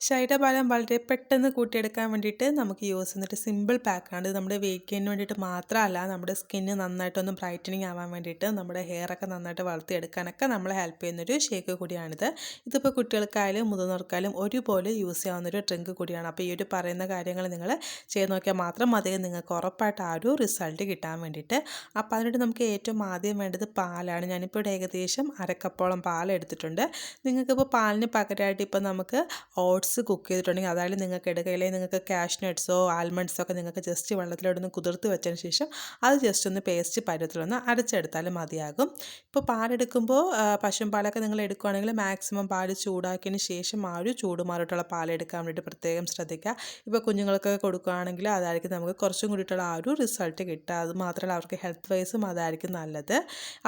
ശരീരഭാരം വളരെ പെട്ടെന്ന് കൂട്ടിയെടുക്കാൻ വേണ്ടിയിട്ട് നമുക്ക് യൂസ് ചെയ്യുന്നൊരു സിമ്പിൾ പാക്കാണ് ഇത് നമ്മുടെ വെയിറ്റ് വേണ്ടിയിട്ട് മാത്രമല്ല നമ്മുടെ സ്കിന്ന് നന്നായിട്ടൊന്ന് ബ്രൈറ്റനിങ് ആവാൻ വേണ്ടിയിട്ട് നമ്മുടെ ഹെയർ ഒക്കെ നന്നായിട്ട് വളർത്തിയെടുക്കാനൊക്കെ നമ്മളെ ഹെൽപ്പ് ചെയ്യുന്നൊരു ഷേക്ക് കൂടിയാണിത്. ഇതിപ്പോൾ കുട്ടികൾക്കായാലും മുതിർന്നവർക്കായാലും ഒരുപോലെ യൂസ് ചെയ്യാവുന്നൊരു ഡ്രിങ്ക് കൂടിയാണ്. അപ്പോൾ ഈ ഒരു പറയുന്ന കാര്യങ്ങൾ നിങ്ങൾ ചെയ്ത് നോക്കിയാൽ മാത്രം മതി. നിങ്ങൾക്ക് ഉറപ്പായിട്ട് ആ ഒരു റിസൾട്ട് കിട്ടാൻ വേണ്ടിയിട്ട്. അപ്പോൾ അതിനായിട്ട് നമുക്ക് ഏറ്റവും ആദ്യം വേണ്ടത് പാലാണ്. ഞാനിപ്പോൾ ഇവിടെ ഏകദേശം അരക്കപ്പോളം പാൽ എടുത്തിട്ടുണ്ട്. നിങ്ങൾക്കിപ്പോൾ പാലിന് പകരമായിട്ട് ഇപ്പോൾ നമുക്ക് ഓട്സ് നട്ട്സ് കുക്ക് ചെയ്തിട്ടുണ്ടെങ്കിൽ അതായത് നിങ്ങൾക്ക് എടുക്കുക നിങ്ങൾക്ക് ക്യാഷ് നട്ട്സോ ആൽമണ്ട്സോ ഒക്കെ നിങ്ങൾക്ക് ജസ്റ്റ് വെള്ളത്തിലോടൊന്ന് കുതിർത്ത് വെച്ചതിന് ശേഷം അത് ജസ്റ്റ് ഒന്ന് പേസ്റ്റ് പരുവത്തിലൊന്ന് അരച്ചെടുത്താലും മതിയാകും. ഇപ്പോൾ പാലെടുക്കുമ്പോൾ പശും പാലൊക്കെ നിങ്ങൾ എടുക്കുകയാണെങ്കിൽ മാക്സിമം പാൽ ചൂടാക്കിയതിന് ശേഷം ആ ഒരു ചൂടുമാറിയിട്ടുള്ള പാലെടുക്കാൻ വേണ്ടിയിട്ട് പ്രത്യേകം ശ്രദ്ധിക്കുക. ഇപ്പോൾ കുഞ്ഞുങ്ങൾക്കൊക്കെ കൊടുക്കുകയാണെങ്കിൽ അതായിരിക്കും നമുക്ക് കുറച്ചും കൂടിയിട്ടുള്ള ആ ഒരു റിസൾട്ട് കിട്ടുക. അത് മാത്രമല്ല അവർക്ക് ഹെൽത്ത് വൈസും അതായിരിക്കും നല്ലത്.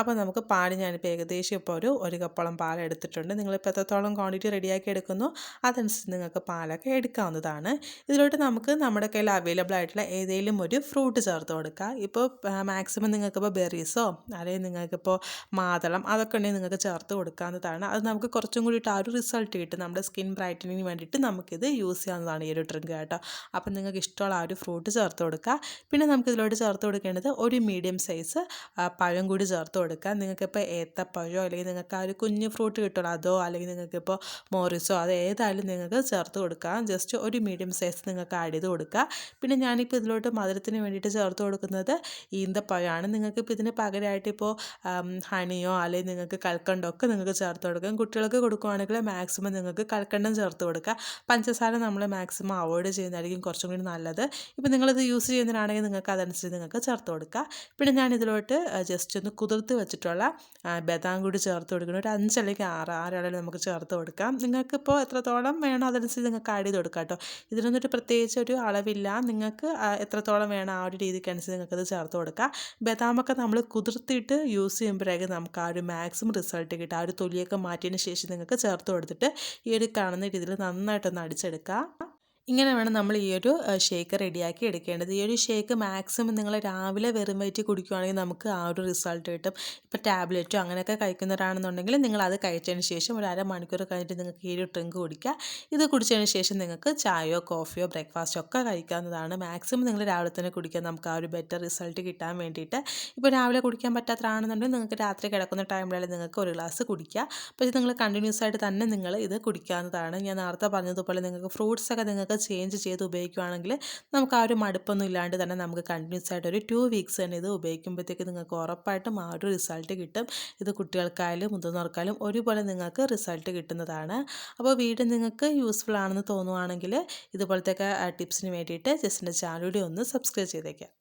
അപ്പോൾ നമുക്ക് പാൽ ഞാനിപ്പോൾ ഏകദേശം ഇപ്പോൾ ഒരു ഒരു കപ്പോളം പാൽ എടുത്തിട്ടുണ്ട്. നിങ്ങളിപ്പോൾ എത്രത്തോളം ക്വാണ്ടിറ്റി റെഡിയാക്കി എടുക്കുന്നു? അതനുസരിച്ച് നിങ്ങൾക്ക് പാലൊക്കെ എടുക്കാവുന്നതാണ്. ഇതിലോട്ട് നമുക്ക് നമ്മുടെ കയ്യിൽ അവൈലബിൾ ആയിട്ടുള്ള ഏതെങ്കിലും ഒരു ഫ്രൂട്ട് ചേർത്ത് കൊടുക്കുക ഇപ്പോൾ മാക്സിമം നിങ്ങൾക്കിപ്പോൾ ബെറീസോ അല്ലെങ്കിൽ നിങ്ങൾക്കിപ്പോൾ മാതളം അതൊക്കെ ഉണ്ടെങ്കിൽ നിങ്ങൾക്ക് ചേർത്ത് കൊടുക്കാവുന്നതാണ്. അത് നമുക്ക് കുറച്ചും കൂടിയിട്ട് ആ ഒരു റിസൾട്ട് കിട്ടും. നമ്മുടെ സ്കിൻ ബ്രൈറ്റനിങ്ങിന് വേണ്ടിയിട്ട് നമുക്കിത് യൂസ് ചെയ്യാവുന്നതാണ് ഈ ഒരു ഡ്രിങ്ക് കേട്ടോ. അപ്പം നിങ്ങൾക്ക് ഇഷ്ടമുള്ള ആ ഒരു ഫ്രൂട്ട് ചേർത്ത് കൊടുക്കുക പിന്നെ നമുക്ക് ഇതിലോട്ട് ചേർത്ത് കൊടുക്കേണ്ടത് ഒരു മീഡിയം സൈസ് പഴം കൂടി ചേർത്ത് കൊടുക്കുക നിങ്ങൾക്കിപ്പോൾ ഏത്തപ്പഴമോ അല്ലെങ്കിൽ നിങ്ങൾക്ക് ആ ഒരു കുഞ്ഞ് ഫ്രൂട്ട് കിട്ടുള്ളൂ അതോ അല്ലെങ്കിൽ നിങ്ങൾക്കിപ്പോൾ മോറിസോ അത് ഏതായാലും നിങ്ങൾക്ക് ചേർത്ത് കൊടുക്കുക. ജസ്റ്റ് ഒരു മീഡിയം സൈസ് നിങ്ങൾക്ക് ആഡ് ചെയ്ത് കൊടുക്കുക. പിന്നെ ഞാനിപ്പോൾ ഇതിലോട്ട് മധുരത്തിന് വേണ്ടിയിട്ട് ചേർത്ത് കൊടുക്കുന്നത് ഈന്തപ്പഴമാണ് നിങ്ങൾക്കിപ്പോൾ ഇതിന് പകരമായിട്ട് ഇപ്പോൾ ഹണിയോ അല്ലെങ്കിൽ നിങ്ങൾക്ക് കൽക്കണ്ടോ ഒക്കെ നിങ്ങൾക്ക് ചേർത്ത് കൊടുക്കാം. കുട്ടികൾക്ക് കൊടുക്കുകയാണെങ്കിൽ മാക്സിമം നിങ്ങൾക്ക് കൽക്കണ്ടം ചേർത്ത് കൊടുക്കുക. പഞ്ചസാര നമ്മൾ മാക്സിമം അവോയ്ഡ് ചെയ്യുന്നതായിരിക്കും കുറച്ചും കൂടി നല്ലത്. ഇപ്പോൾ നിങ്ങളിത് യൂസ് ചെയ്യുന്നതിനാണെങ്കിൽ നിങ്ങൾക്ക് അതനുസരിച്ച് നിങ്ങൾക്ക് ചേർത്ത് കൊടുക്കുക പിന്നെ ഞാൻ ഇതിലോട്ട് ജസ്റ്റ് ഒന്ന് കുതിർത്ത് വെച്ചിട്ടുള്ള ബദാം കൂടി ചേർത്ത് കൊടുക്കണം. ഒരു അഞ്ചല്ലെങ്കിൽ ആറ് ആറളവിൽ നമുക്ക് ചേർത്ത് കൊടുക്കാം. നിങ്ങൾക്കിപ്പോൾ എത്രത്തോളം വേണോ അതനുസരിച്ച് നിങ്ങൾക്ക് ആഡ് ചെയ്ത് കൊടുക്കാം കേട്ടോ ഇതിനൊന്നൊരു പ്രത്യേകിച്ച് ഒരു അളവില്ല. നിങ്ങൾക്ക് എത്രത്തോളം വേണം ആ ഒരു രീതിക്ക് അനുസരിച്ച് നിങ്ങൾക്കത് ചേർത്ത് കൊടുക്കാം. ബദാമൊക്കെ നമ്മൾ കുതിർത്തിയിട്ട് യൂസ് ചെയ്യുമ്പോഴേക്കും നമുക്ക് ആ ഒരു മാക്സിമം റിസൾട്ട് കിട്ടും. ആ ഒരു തൊലിയൊക്കെ മാറ്റിയതിന് ശേഷം നിങ്ങൾക്ക് ചേർത്ത് കൊടുത്തിട്ട് ഈ ഒരു കാണുന്ന രീതിയിൽ നന്നായിട്ടൊന്ന് അടിച്ചെടുക്കുക ഇങ്ങനെ വേണം നമ്മൾ ഈ ഒരു ഷേക്ക് റെഡിയാക്കി എടുക്കേണ്ടത്. ഈ ഒരു ഷേക്ക് മാക്സിമം നിങ്ങൾ രാവിലെ വെറും വയറ്റി കുടിക്കുകയാണെങ്കിൽ നമുക്ക് ആ ഒരു റിസൾട്ട് കിട്ടും. ഇപ്പോൾ ടാബ്ലറ്റോ അങ്ങനെയൊക്കെ കഴിക്കുന്നവരാണെന്നുണ്ടെങ്കിൽ നിങ്ങൾ അത് കഴിച്ചതിന് ശേഷം ഒരു അരമണിക്കൂർ കഴിഞ്ഞിട്ട് നിങ്ങൾക്ക് ഈ ഒരു ഡ്രിങ്ക് കുടിക്കുക ഇത് കുടിച്ചതിന് ശേഷം നിങ്ങൾക്ക് ചായയോ കോഫിയോ ബ്രേക്ക്ഫാസ്റ്റോ ഒക്കെ കഴിക്കാവുന്നതാണ്. മാക്സിമം നിങ്ങൾ രാവിലെ തന്നെ കുടിക്കുക നമുക്ക് ആ ഒരു ബെറ്റർ റിസൾട്ട് കിട്ടാൻ വേണ്ടിയിട്ട്. ഇപ്പോൾ രാവിലെ കുടിക്കാൻ പറ്റാത്തതാണെന്നുണ്ടെങ്കിൽ നിങ്ങൾക്ക് രാത്രി കിടക്കുന്ന ടൈമിൽ നിങ്ങൾക്ക് ഒരു ഗ്ലാസ് കുടിക്കുക പക്ഷേ നിങ്ങൾ കണ്ടിന്യൂസ് ആയിട്ട് തന്നെ നിങ്ങൾ ഇത് കുടിക്കാവുന്നതാണ്. ഞാൻ നേരത്തെ പറഞ്ഞതുപോലെ നിങ്ങൾക്ക് ഫ്രൂട്ട്സ് ഒക്കെ നിങ്ങൾക്ക് ചേഞ്ച് ചെയ്ത് ഉപയോഗിക്കുകയാണെങ്കിൽ നമുക്ക് ആ ഒരു മടുപ്പൊന്നും ഇല്ലാണ്ട് തന്നെ നമുക്ക് കണ്ടിന്യൂസ് ആയിട്ട് ഒരു ടു വീക്സ് തന്നെ ഇത് ഉപയോഗിക്കുമ്പോഴത്തേക്ക് നിങ്ങൾക്ക് ഉറപ്പായിട്ടും ആ ഒരു റിസൾട്ട് കിട്ടും. ഇത് കുട്ടികൾക്കായാലും മുതിർന്നവർക്കായാലും ഒരുപോലെ നിങ്ങൾക്ക് റിസൾട്ട് കിട്ടുന്നതാണ്. അപ്പോൾ വീട് നിങ്ങൾക്ക് യൂസ്ഫുൾ ആണെന്ന് തോന്നുവാണെങ്കിൽ ഇതുപോലത്തെ ടിപ്സിന് വേണ്ടിയിട്ട് ജസ്റ്റിന്റെ ചാനലിലൂടെ ഒന്ന് സബ്സ്ക്രൈബ് ചെയ്തേക്കാം